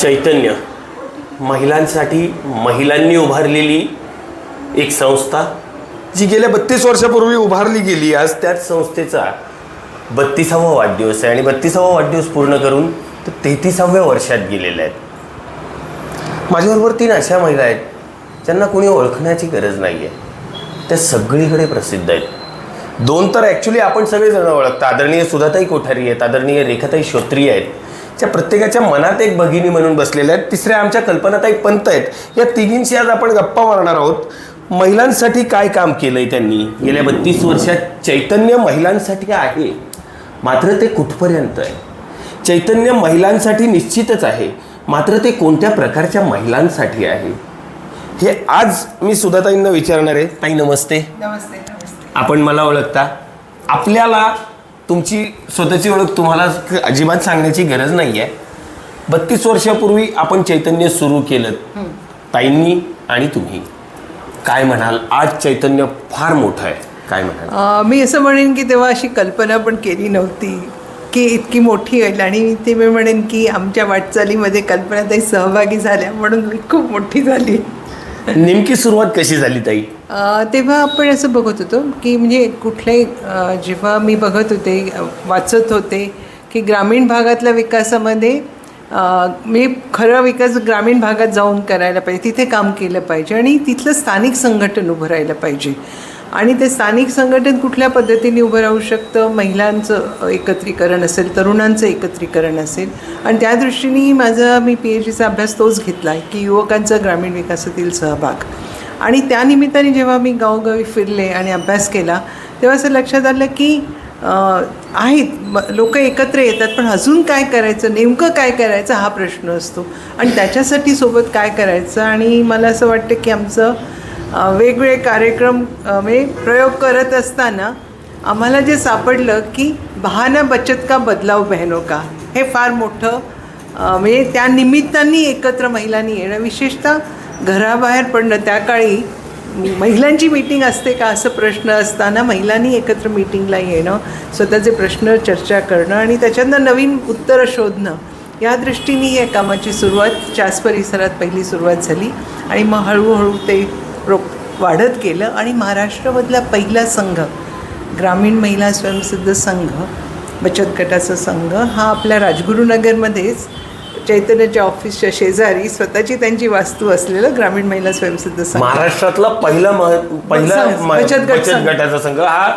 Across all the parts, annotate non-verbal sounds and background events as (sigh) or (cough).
चैतन्य. महिलांसाठी महिलांनी उभारलेली एक संस्था जी गेल्या बत्तीस वर्षापूर्वी उभारली गेली. आज त्याच संस्थेचा बत्तीसावा वाढदिवस आहे. आणि बत्तीसावा वाढदिवस पूर्ण करून ते तेहतीसाव्या वर्षात गेलेल्या आहेत माझ्याबरोबर तीन अशा महिला आहेत ज्यांना कोणी ओळखण्याची गरज नाही आहे त्या सगळीकडे प्रसिद्ध आहेत. दोन तर ॲक्च्युली आपण सगळेजण ओळखतो. आदरणीय सुधाताई कोठारी आहेत आदरणीय रेखाताई श्रोत्री आहेत. त्या प्रत्येकाच्या मनात एक भगिनी म्हणून बसलेल्या आहेत. तिसऱ्या आमच्या कल्पनाताई पंत आहेत. या तिघींशी आज आपण गप्पा मारणार आहोत. महिलांसाठी काय काम केलंय त्यांनी? गेल्या बत्तीस वर्षात चैतन्य महिलांसाठी आहे. मात्र ते कुठपर्यंत आहे? चैतन्य महिलांसाठी निश्चितच आहे. मात्र ते कोणत्या प्रकारच्या महिलांसाठी आहे? हे आज मी सुधाताईंना विचारणार आहे. ताई नमस्ते नमस्ते. आपण मला ओळखता? आपल्याला तुमची स्वतःची ओळख तुम्हाला अजिबात सांगण्याची गरज नाही आहे बत्तीस वर्षापूर्वी आपण चैतन्य सुरू केलं. ताईंनी आणि तुम्ही. काय म्हणाल? आज चैतन्य फार मोठं आहे. काय म्हणाल? मी असं म्हणेन की तेव्हा अशी कल्पना पण केली नव्हती की इतकी मोठी होईल. आणि ते मी म्हणेन की आमच्या वाटचालीमध्ये कल्पनाताई सहभागी झाल्या म्हणून मी खूप मोठी झाली. नेमकी सुरुवात कशी झाली ताई? तेव्हा आपण असं बघत होतो की म्हणजे कुठल्याही जेव्हा मी बघत होते वाचत होते की ग्रामीण भागातल्या विकासामध्ये मी खरा विकास ग्रामीण भागात जाऊन करायला पाहिजे तिथे काम केलं पाहिजे आणि तिथलं स्थानिक संघटन उभं राहिलं पाहिजे. आणि ते स्थानिक संघटन कुठल्या पद्धतीने उभं राहू शकतं? महिलांचं एकत्रीकरण असेल तरुणांचं एकत्रीकरण असेल. आणि त्या दृष्टीने माझा मी पी एच डीचा अभ्यास तोच घेतला आहे की युवकांचा ग्रामीण विकासातील सहभाग. आणि त्यानिमित्ताने जेव्हा मी गावोगावी फिरले आणि अभ्यास केला तेव्हा असं लक्षात आलं की आहेत. लोक एकत्र येतात पण अजून काय करायचं? नेमकं काय करायचं? हा प्रश्न असतो. आणि त्याच्यासाठी सोबत काय करायचं? आणि मला असं वाटतं की आमचं वेगवेगळे कार्यक्रम म्हणजे प्रयोग करत असताना आम्हाला जे सापडलं की बहाना बचत का बदलाव बहनो का हे फार मोठं म्हणजे त्या निमित्ताने एकत्र महिलांनी येणं विशेषतः घराबाहेर पडणं त्या काळी महिलांची मीटिंग असते का असं प्रश्न असताना महिलांनी एकत्र मीटिंगला येणं स्वतःचे प्रश्न चर्चा करणं आणि त्याच्यातनं नवीन उत्तरं शोधणं या दृष्टीने या कामाची सुरुवात चास परिसरात पहिली सुरुवात झाली आणि मग हळूहळू ते रो वाढत गेलं आणि महाराष्ट्रामधला पहिला संघ ग्रामीण महिला स्वयंसिद्ध संघ बचत गटाचा संघ हा आपल्या राजगुरुनगरमध्येच चैतन्याच्या ऑफिसच्या शेजारी स्वतःची त्यांची वास्तू असलेलं ग्रामीण महिला स्वयंसिद्ध संघ महाराष्ट्रातला पहिला पहिला बचत गट. गटाचा संघ हा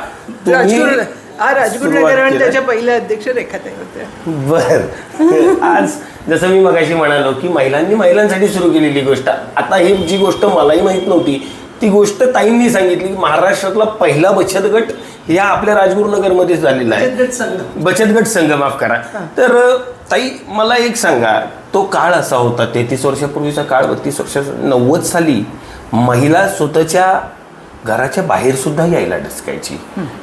राजगुरुनगर. त्याच्या पहिल्या अध्यक्ष रेखाताई होत्या. बर. आज जसं मी मगाशी म्हणालो की महिलांनी महिलांसाठी सुरू केलेली गोष्ट आता ही जी गोष्ट मलाही माहीत नव्हती ती गोष्ट ताईंनी सांगितली की महाराष्ट्रातला पहिला बचत गट या आपल्या राजगुरुनगरमध्ये झालेला आहे. बचत गट संघ. बचत गट संघ माफ करा. तर ताई मला एक सांगा तो काळ असा होता तेहतीस वर्षापूर्वीचा काळ बत्तीस वर्ष नव्वद साली महिला स्वतःच्या घराच्या बाहेर सुद्धा यायला डसकायची.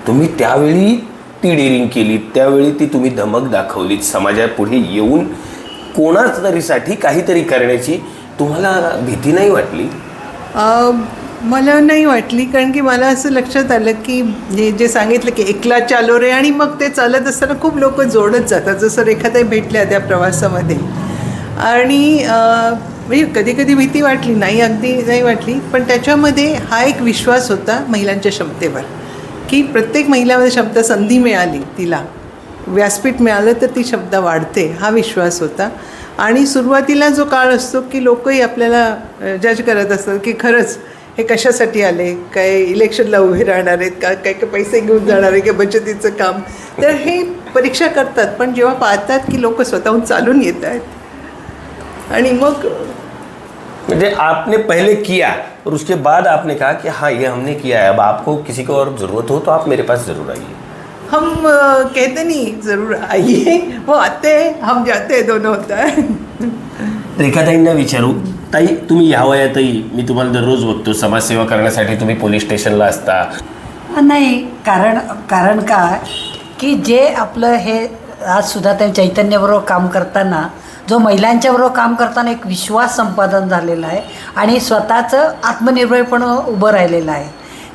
तुम्ही त्यावेळी ती डेअरिंग केली त्यावेळी ती तुम्ही धमक दाखवलीत समाजापुढे येऊन कोणाच तरीसाठी काहीतरी करण्याची तुम्हाला भीती नाही वाटली? मला नाही वाटली कारण की मला असं लक्षात आलं की जे जे सांगितलं की एकला चालो रे आणि मग ते चालत असताना खूप लोक जोडत जातात. जसं रेखाताई भेटल्या त्या प्रवासामध्ये. आणि म्हणजे कधी कधी भीती वाटली नाही अगदी नाही वाटली पण त्याच्यामध्ये हा एक विश्वास होता महिलांच्या क्षमतेवर की प्रत्येक महिलामध्ये शब्द संधी मिळाली तिला. व्यासपीठ मिळालं तर ती शब्द वाढते हा विश्वास होता. आणि सुरुवातीला जो काळ असतो की लोकही आपल्याला जज करत असतात की खरंच हे कशासाठी आले? काय इलेक्शनला उभे राहणार आहेत का? काय काय पैसे घेऊन जाणार आहे का बचतीचं काम? तर हे परीक्षा करतात पण जेव्हा पाहतात की लोक स्वतःहून चालून येत आहेत. आणि मग म्हणजे आपने पहले किया और उसके बाद आपने कहा कि हाँ ये हमने किया है। अब आपको किसी को और ज़रूरत हो तो आप मेरे पास ज़रूर आइए। हम कहते नहीं ज़रूर आइए। वो आते हैं हम जाते हैं दोनों होता है। रेखाताईंना विचारू ताई तुम्ही ह्या वयातही मी तुम्हाला दररोज बघतो समाजसेवा करण्यासाठी तुम्ही पोलीस स्टेशनला असता। नाही कारण कारण काय? की जे आपलं हे आज सुद्धा त्या चैतन्याबरोबर काम करताना जो महिलांच्याबरोबर काम करताना एक विश्वास संपादन झालेला आहे आणि स्वतःचं आत्मनिर्भरपण उभं राहिलेलं आहे.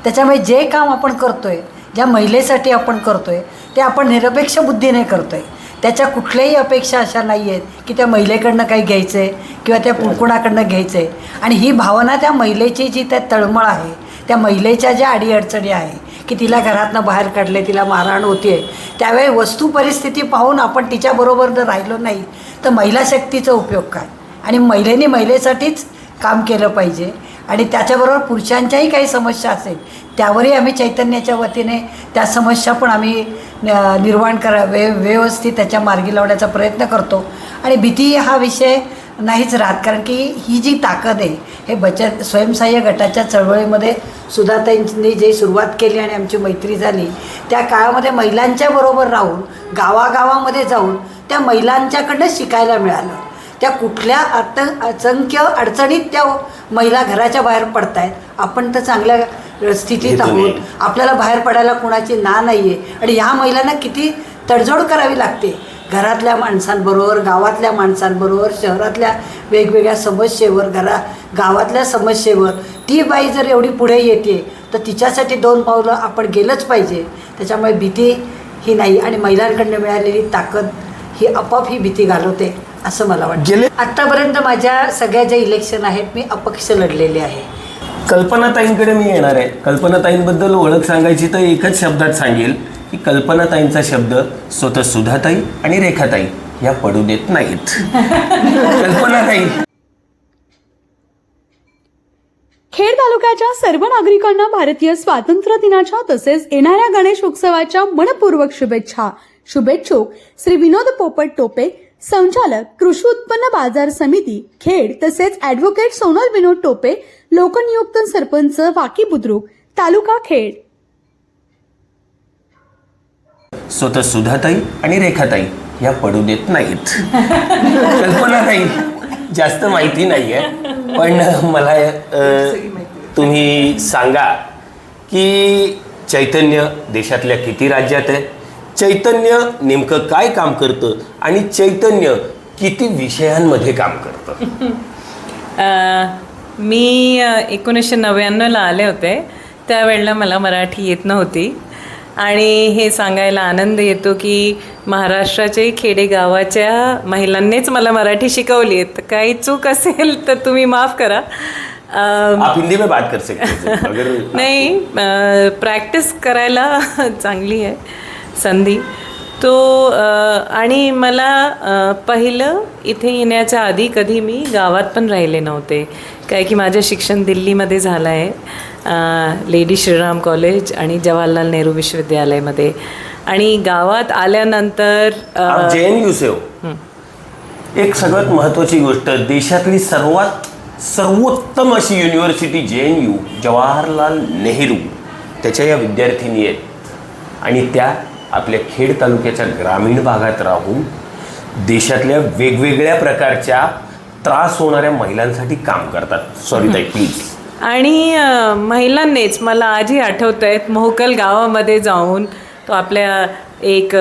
त्याच्यामुळे जे काम आपण करतो आहे ज्या महिलेसाठी आपण करतो आहे ते आपण निरपेक्ष बुद्धीने करतो आहे त्याच्या कुठल्याही अपेक्षा अशा नाही आहेत की त्या महिलेकडनं काही घ्यायचं आहे किंवा त्या कुणाकडनं घ्यायचं आहे आणि ही भावना त्या महिलेची जी त्या तळमळ आहे त्या महिलेच्या ज्या अडीअडचणी आहे की तिला घरातनं बाहेर काढले तिला मारहाण होते त्यावेळी वस्तू परिस्थिती पाहून आपण तिच्याबरोबर जर राहिलो नाही तर महिला शक्तीचा उपयोग काय? आणि महिलेने महिलेसाठीच काम केलं पाहिजे. आणि त्याच्याबरोबर पुरुषांच्याही काही समस्या असेल त्यावरही आम्ही चैतन्याच्या वतीने त्या समस्या पण आम्ही निर्माण करा व्य व्यवस्थित त्याच्या मार्गी लावण्याचा प्रयत्न करतो. आणि भीती हा विषय नाहीच राहत. कारण की ही जी ताकद आहे हे बचत स्वयंसहाय्य गटाच्या चळवळीमध्ये सुधाताईंनी जे सुरुवात केली आणि आमची मैत्री झाली त्या काळामध्ये महिलांच्या बरोबर राहून गावागावामध्ये जाऊन त्या महिलांच्याकडनं शिकायला मिळालं. त्या कुठल्या अत असंख्य अडचणीत त्या महिला घराच्या बाहेर पडत आहेत आपण तर चांगल्या स्थितीत आहोत. आपल्याला बाहेर पडायला कोणाची ना नाही आहे आणि ह्या महिलांना किती तडजोड करावी लागते? घरातल्या माणसांबरोबर गावातल्या माणसांबरोबर शहरातल्या वेगवेगळ्या समस्येवर घरा गावातल्या समस्येवर ती बाई जर एवढी पुढे येते तर तिच्यासाठी दोन पावलं आपण गेलंच पाहिजे. त्याच्यामुळे भीती ही नाही आणि महिलांकडनं मिळालेली ताकद ही आपोआप ही भीती घालवते असं मला वाटतं. आत्तापर्यंत माझ्या सगळ्या ज्या इलेक्शन आहेत मी अपक्ष लढलेले आहे. कल्पनाताईंकडे मी येणार आहे. कल्पनाताईंबद्दल ओळख सांगायची तर एकच शब्दात सांगेल की कल्पनाताईंचा शब्द स्वतः सुधाताई आणि रेखाताई या पडू देत नाहीत. कल्पनाताई. खेड तालुक्याच्या सर्व नागरिकांना भारतीय स्वातंत्र्य दिनाच्या तसेच येणाऱ्या गणेश उत्सवाच्या मनपूर्वक शुभेच्छा. शुभेच्छुक श्री विनोद पोपट टोपे संचालक कृषी उत्पन्न बाजार समिती खेड तसेच ऍडव्होकेट सोनल विनोद टोपे लोकनियुक्त सरपंच वाकी बुद्रुक तालुका खेड. स्वतः सुधाताई आणि रेखाताई या पडू देत नाहीत. कल्पनाताई जास्त माहिती नाही आहे पण मला अ, तुम्ही सांगा की चैतन्य देशातल्या किती राज्यात आहे? चैतन्य नेमकं काय काम करतं आणि चैतन्य किती विषयांमध्ये काम करतं? (laughs) मी एकोणीसशे नव्याण्णवला आले होते. त्यावेळेला मला मराठी येत नव्हती. आणि हे सांगायला आनंद येतो की महाराष्ट्राच्या खेडेगावाच्या महिलांनीच मला मराठी शिकवली आहे. तर काही चूक असेल तर तुम्ही माफ करा. आप हिंदी में बात कर सकते (laughs) अगर नाही प्रॅक्टिस करायला (laughs) चांगली आहे. संधी. तो आणि मला पहिलं इथे येण्याच्या आधी कधी मी गावात पण राहिले नव्हते. काय की माझं शिक्षण दिल्लीमध्ये झालं आहे लेडी श्रीराम कॉलेज आणि जवाहरलाल नेहरू विश्वविद्यालयामध्ये. आणि गावात आल्यानंतर जे एन यू से हो. एक सगळ्यात महत्त्वाची गोष्ट देशातली सर्वात सर्वोत्तम अशी युनिव्हर्सिटी जे एन यू जवाहरलाल नेहरू. त्याच्या या विद्यार्थिनी आहेत. आणि त्या आपल्या खेड तालुक्याच्या ग्रामीण भागात राहून देशातल्या वेगवेगळ्या प्रकारच्या त्रास होणाऱ्या महिलांसाठी काम करतात. सॉरी ताई प्लीज आणि महिलांनीच मला आजही आठवत आहेत मोहकल गावामध्ये जाऊन तो आपल्या एक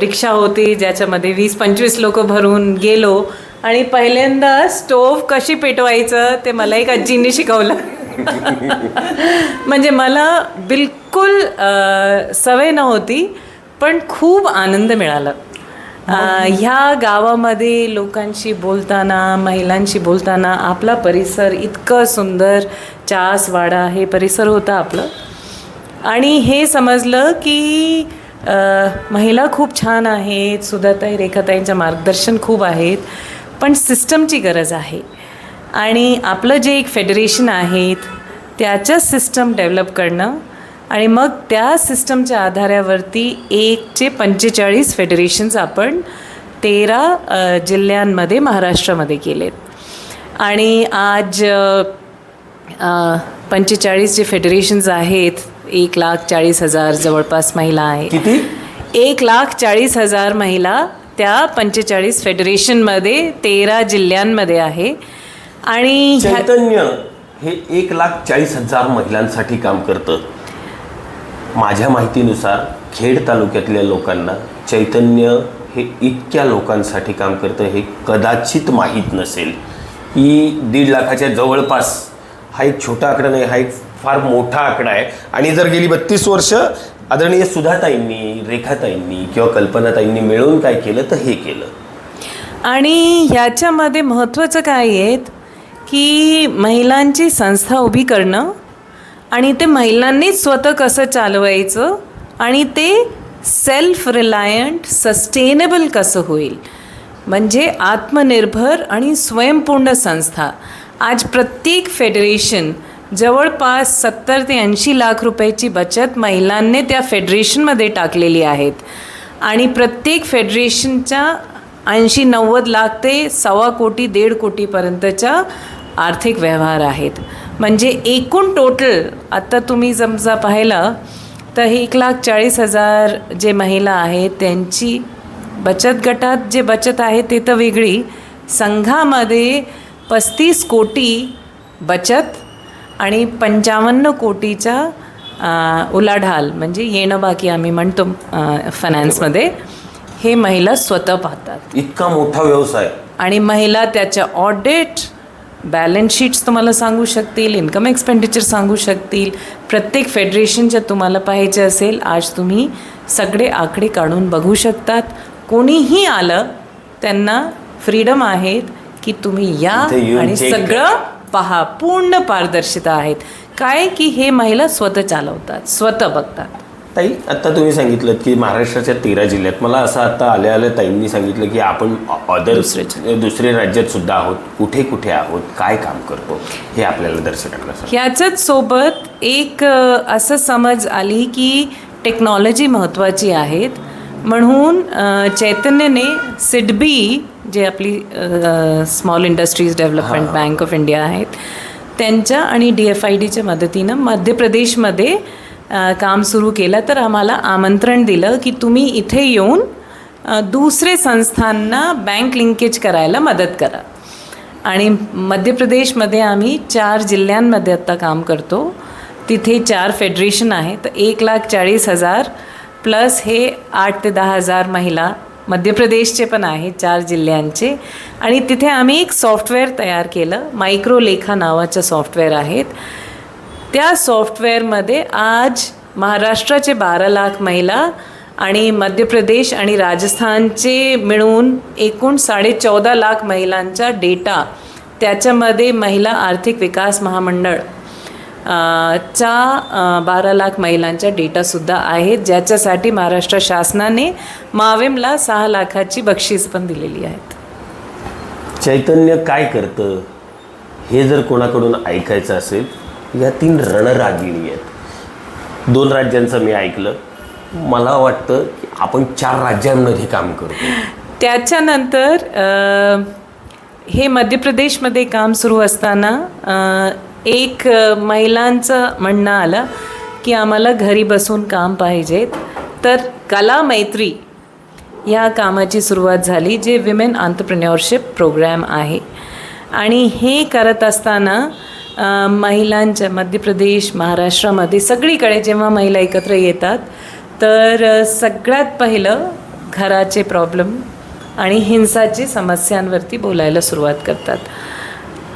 रिक्षा होती ज्याच्यामध्ये वीस पंचवीस लोक भरून गेलो. आणि पहिल्यांदा स्टोव्ह कशी पेटवायचं ते मला एक आजींनी शिकवलं. (laughs) म्हणजे मला बिलकुल सवय नव्हती. पण खूप आनंद मिळाला. अ, ह्या गावामध्ये लोकांशी बोलताना महिलांशी बोलताना आपला परिसर इतकं सुंदर चासवाडा हे परिसर होता आपलं. आणि हे समजलं की महिला खूप छान आहेत सुधाताई रेखाताईंचं मार्गदर्शन खूप आहेत पण सिस्टमची गरज आहे. आणि आपलं जे एक फेडरेशन आहेत त्याचं सिस्टम डेव्हलप करणं आणि मग त्या सिस्टमच्या आधारावरती एकचे पंचेचाळीस फेडरेशन्स आपण तेरा जिल्ह्यांमध्ये महाराष्ट्रामध्ये केलेत. आणि आज पंचेचाळीस जे फेडरेशन्स आहेत एक लाख चाळीस हजार जवळपास महिला आहेत किती? एक लाख चाळीस हजार महिला त्या पंचेचाळीस फेडरेशनमध्ये तेरा जिल्ह्यांमध्ये आहे. आणि चैतन्य हे एक लाख चाळीस हजार महिलांसाठी काम करतं. माझ्या माहितीनुसार खेड तालुक्यातल्या लोकांना चैतन्य हे इतक्या लोकांसाठी काम करतं हे कदाचित माहीत नसेल. की दीड लाखाच्या जवळपास हा एक छोटा आकडा नाही हा एक फार मोठा आकडा आहे. आणि जर गेली बत्तीस वर्ष आदरणीय सुधाताईंनी रेखाताईंनी किंवा कल्पनाताईंनी मिळून काय केलं तर हे केलं. आणि ह्याच्यामध्ये महत्त्वाचं काय आहे की महिलांची संस्था उभी करणं आणि ते महिलांनीच स्वतः कसं चालवायचं आणि ते सेल्फ रिलायंट सस्टेनेबल कसं होईल? म्हणजे आत्मनिर्भर आणि स्वयंपूर्ण संस्था. आज प्रत्येक फेडरेशन जवळपास सत्तर ते ऐंशी लाख रुपयाची बचत महिलांनी त्या फेडरेशनमध्ये टाकलेली आहेत. आणि प्रत्येक फेडरेशनच्या ऐंशी नव्वद लाख ते सव्वा कोटी दीड कोटीपर्यंतच्या आर्थिक व्यवहार आहेत. म्हणजे एकूण टोटल आत्ता तुम्ही समजा पाहिलं तर एक लाख चाळीस हजार जे महिला आहेत त्यांची बचत गटात जे बचत आहे ते तर वेगळी. संघामध्ये पस्तीस कोटी बचत आणि पंचावन्न कोटीचा उलाढाल म्हणजे येणं बाकी आम्ही म्हणतो फायनान्समध्ये हे महिला स्वतः पाहतात. इतका मोठा व्यवसाय. आणि महिला त्याच्या ऑडिट बॅलन्स शीट्स तुम्हाला सांगू शकतील इन्कम एक्सपेंडिचर सांगू शकतील. प्रत्येक फेडरेशनच्या तुम्हाला पाहायचे असेल आज तुम्ही सगळे आकडे काढून बघू शकतात. कोणीही आलं त्यांना फ्रीडम आहेत की तुम्ही या आणि सगळं पहा पूर्ण पारदर्शिता आहेत. काय की हे महिला स्वतः चालवतात स्वतः बघतात. ताई आत्ता तुम्ही सांगितलं की महाराष्ट्राच्या तेरा जिल्ह्यात. मला असं आता आल्या आल्या ताईंनी सांगितलं की आपण अदर दुसरे राज्यात सुद्धा आहोत. कुठे कुठे आहोत? काय काम करतो? हे आपल्याला दर्शकांना. ह्याच्याच सोबत एक असं समज आली की टेक्नॉलॉजी महत्त्वाची आहेत. म्हणून चैतन्यने सिडबी जे आपली small industries development bank of India आहेत त्यांच्या आणि डी एफ आय डीच्या मदतीनं मध्य प्रदेशमध्ये काम सुरू केलं तर आम्हाला आमंत्रण दिलं की तुम्ही इथे येऊन दुसरे संस्थांना बँक लिंकेज करायला मदत करा. आणि मध्य प्रदेशमध्ये आम्ही चार जिल्ह्यांमध्ये आत्ता काम करतो. तिथे चार फेडरेशन आहे तर एक लाख चाळीस हजार प्लस हे आठ ते दहा हजार महिला मध्य प्रदेशचे पण आहे चार जिल्ह्यांचे. आणि तिथे आम्ही एक सॉफ्टवेअर तयार केलं मायक्रोलेखा नावाचं सॉफ्टवेअर आहेत. त्या सॉफ्टवेअरमध्ये आज महाराष्ट्राचे बारा लाख महिला आणि मध्य प्रदेश आणि राजस्थानचे मिळून एकूण साडेचौदा लाख महिलांचा डेटा त्याच्यामध्ये महिला आर्थिक विकास महामंडळ चा बारा लाख महिलांचा डेटासुद्धा आहेत ज्याच्यासाठी महाराष्ट्र शासनाने मावेमला सहा लाखाची बक्षीस पण दिलेली आहेत. चैतन्य काय करतं हे जर कोणाकडून ऐकायचं असेल या तीन रणरागिणी आहेत. दोन राज्यांचं मी ऐकलं. मला वाटतं की आपण चार राज्यांमध्ये काम करतो. त्याच्यानंतर हे मध्य प्रदेशमध्ये काम सुरू असताना एक महिलांचं म्हणणं आलं की आम्हाला घरी बसून काम पाहिजेत तर कला मैत्री या कामाची सुरुवात झाली जे विमेन आंतरप्रिन्युअरशिप प्रोग्रॅम आहे. आणि हे करत असताना महिलांच्या मध्य प्रदेश महाराष्ट्रामध्ये सगळीकडे जेव्हा महिला एकत्र येतात तर सगळ्यात पहिलं घराचे प्रॉब्लेम आणि हिंसाची समस्यांवरती बोलायला सुरुवात करतात.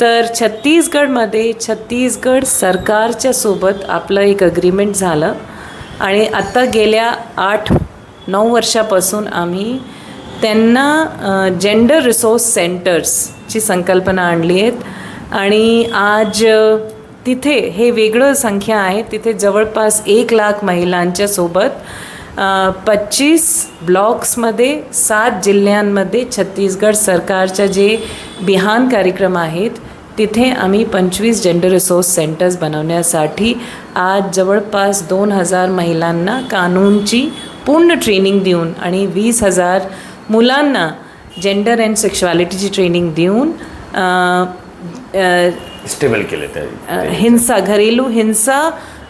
तर छत्तीसगडमध्ये छत्तीसगड सरकारच्या सोबत आपलं एक अग्रीमेंट झालं आणि आत्ता गेल्या आठ नऊ वर्षापासून आम्ही त्यांना जेंडर रिसोर्स सेंटर्सची संकल्पना आणली आहेत. आणि आज तिथे हे वेगळं संख्या आहे. तिथे जवळपास एक लाख महिलांच्या सोबत पच्चीस ब्लॉक्समध्ये सात जिल्ह्यांमध्ये छत्तीसगड सरकारच्या जे बिहान कार्यक्रम आहेत तिथे आम्ही पंचवीस जेंडर रिसोर्स सेंटर्स बनवण्यासाठी आज जवळपास दोन हजार महिलांना कानूनची पूर्ण ट्रेनिंग देऊन आणि वीस हजार मुलांना जेंडर अँड सेक्शुॲलिटीची ट्रेनिंग देऊन स्टेबल केले हिंसा घरेलू हिंसा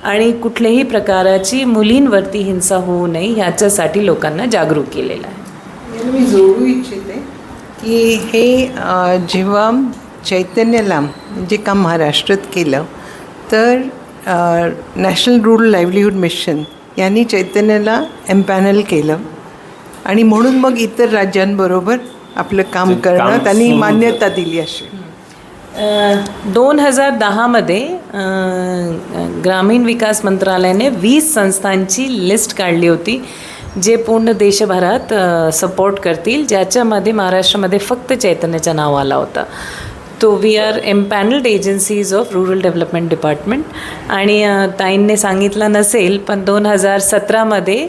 आणि कुठल्याही प्रकाराची मुलींवरती हिंसा होऊ नये ह्याच्यासाठी लोकांना जागरूक केलेलं आहे. मी जोडू इच्छिते की हे जेव्हा चैतन्यला जे काम महाराष्ट्रात केलं तर नॅशनल रूरल लाईव्हलीहूड मिशन यांनी चैतन्याला एम्पॅनल केलं आणि म्हणून मग इतर राज्यांबरोबर आपलं काम करणं त्यांनी मान्यता दिली अशी दोन हजार दहामध्ये ग्रामीण विकास मंत्रालयाने वीस संस्थांची लिस्ट काढली होती जे पूर्ण देशभरात सपोर्ट करतील ज्याच्यामध्ये महाराष्ट्रामध्ये फक्त चैतन्याचं नाव आला होता. तो we are empanelled agencies of rural development department आणि ताईंने सांगितलं नसेल पण दोन हजार सतरामध्ये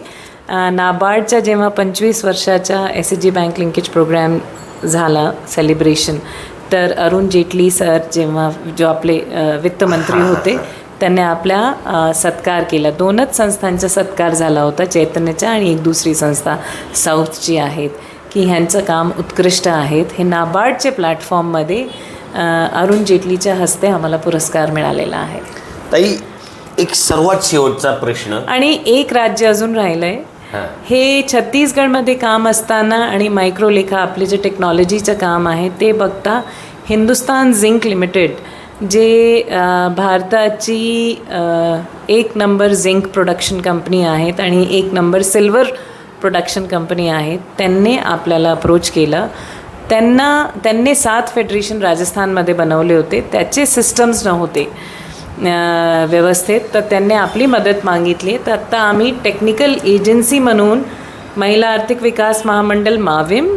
नाबार्डच्या जेव्हा पंचवीस वर्षाच्या S H G bank linkage programme झाला सेलिब्रेशन तर अरुण जेटली सर जेव्हा जो आपले वित्तमंत्री होते त्यांनी आपल्या अ, सत्कार केला. दोनच संस्थांचा सत्कार झाला होता चैतन्याच्या आणि एक दुसरी संस्था साऊथची आहेत की ह्यांचं काम उत्कृष्ट आहेत. हे नाबार्डचे प्लॅटफॉर्ममध्ये अरुण जेटलीच्या हस्ते आम्हाला पुरस्कार मिळालेला आहे. ताई एक सर्वात शेवटचा प्रश्न. आणि एक राज्य अजून राहिलं आहे हे. छत्तीसगडमध्ये काम असताना आणि मायक्रोलेखा आपले जे टेक्नॉलॉजीचं काम आहे ते बघता हिंदुस्तान झिंक लिमिटेड जे भारताची एक नंबर झिंक प्रोडक्शन कंपनी आहेत आणि एक नंबर सिल्वर प्रोडक्शन कंपनी आहेत त्यांनी आपल्याला अप्रोच केलं. त्यांना त्यांनी सात फेडरेशन राजस्थानमध्ये बनवले होते त्याचे सिस्टम्स नव्हते. व्यवस्थेत तर त्यांनी आपली मदत मागितली. तर आत्ता आम्ही टेक्निकल एजन्सी म्हणून महिला आर्थिक विकास महामंडळ माविम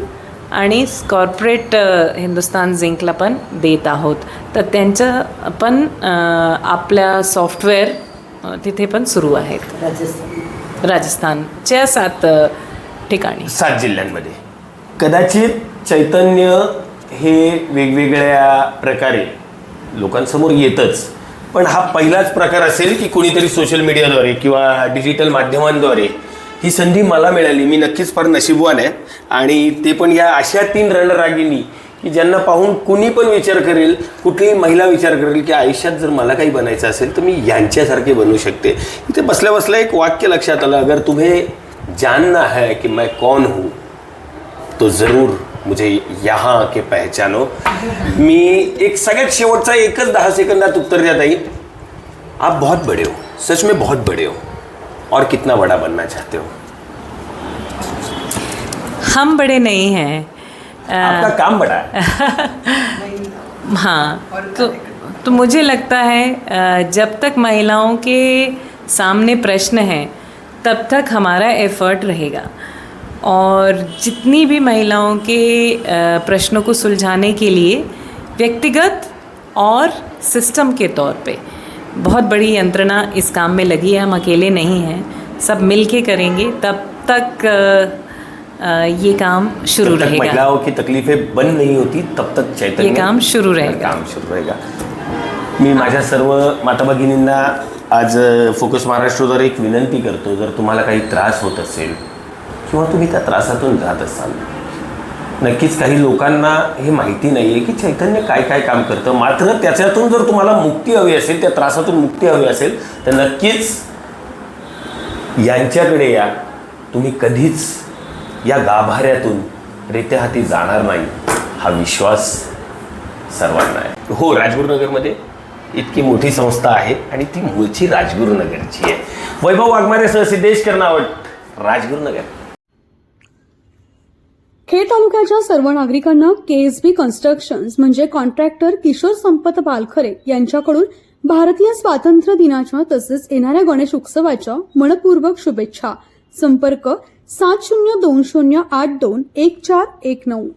आणि कॉर्पोरेट हिंदुस्तान झिंकला पण देत आहोत. तर त्यांचं पण आपल्या सॉफ्टवेअर तिथे पण सुरू आहेत. राजस्थान. राजस्थानच्या सात ठिकाणी. सात जिल्ह्यांमध्ये. कदाचित चैतन्य हे वेगवेगळ्या प्रकारे लोकांसमोर येतच. पण हा पहिलाच प्रकार असेल की कोणीतरी सोशल मीडियाद्वारे किंवा डिजिटल माध्यमांद्वारे ही संधी मला मिळाली. मी नक्कीच फार नशीबवान आहे. आणि ते पण या अशा तीन रणरागिणी की ज्यांना पाहून कुणी पण विचार करेल कुठलीही महिला विचार करेल की आयुष्यात जर मला काही बनायचं असेल तर मी यांच्यासारखे बनू शकते. इथे बसल्या बसल्या एक वाक्य लक्षात आलं. अगर तुम्हें जानना है की मैं कौन हूँ तो ज़रूर मुझे यहाँ आके पहचानो। मी एक सगळ्यात शेवटचा एकच दहा सेकंदात उत्तर द्या ताई। आप बहुत बड़े हो। सच में बहुत बड़े हो। और कितना बड़ा बनना चाहते हो? हम बड़े नहीं हैं। आपका काम बड़ा है। (laughs) हाँ तो तो मुझे लगता है जब तक महिलाओं के सामने प्रश्न हैं तब तक हमारा एफर्ट रहेगा। और जितनी भी महिलाओं के प्रश्नों को सुलझाने के लिए व्यक्तिगत और सिस्टम के तौर पे बहुत बड़ी यंत्रणा इस काम में लगी है हम अकेले नहीं हैं सब मिल के करेंगे तब तक ये काम शुरू रहेगा महिलाओं की तकलीफें बंद नहीं होती तब तक चैतन्य ये काम शुरू रहेगा. काम शुरू रहेगा मी माझ्या सर्व माता भगिनींना आज फोकस महाराष्ट्रद्वारे एक विनंती करतो जर तुम्हाला काही त्रास होत असेल किंवा तुम्ही त्या त्रासातून जात असाल? नक्कीच काही लोकांना हे माहिती नाही आहे की चैतन्य काय काय काम करतं. मात्र त्याच्यातून जर तुम्हाला मुक्ती हवी असेल त्या त्रासातून मुक्ती हवी असेल तर नक्कीच यांच्याकडे या. तुम्ही कधीच या गाभाऱ्यातून रेत्या हाती जाणार नाही हा विश्वास सर्वांना आहे. हो राजगुरुनगरमध्ये इतकी मोठी संस्था आहे आणि ती मूळची राजगुरुनगरची आहे. वैभव वाघमारेसह सिद्धेश कर्नावट राजगुरुनगर. खेड तालुक्याच्या सर्व नागरिकांना केएसबी कन्स्ट्रक्शन्स म्हणजे कॉन्ट्रॅक्टर किशोर संपत पालखरे यांच्याकडून भारतीय स्वातंत्र्य दिनाच्या तसेच येणाऱ्या गणेश उत्सवाच्या मनपूर्वक शुभेच्छा. संपर्क सात शून्य दोन शून्य आठ दोन एक चार एक नऊ.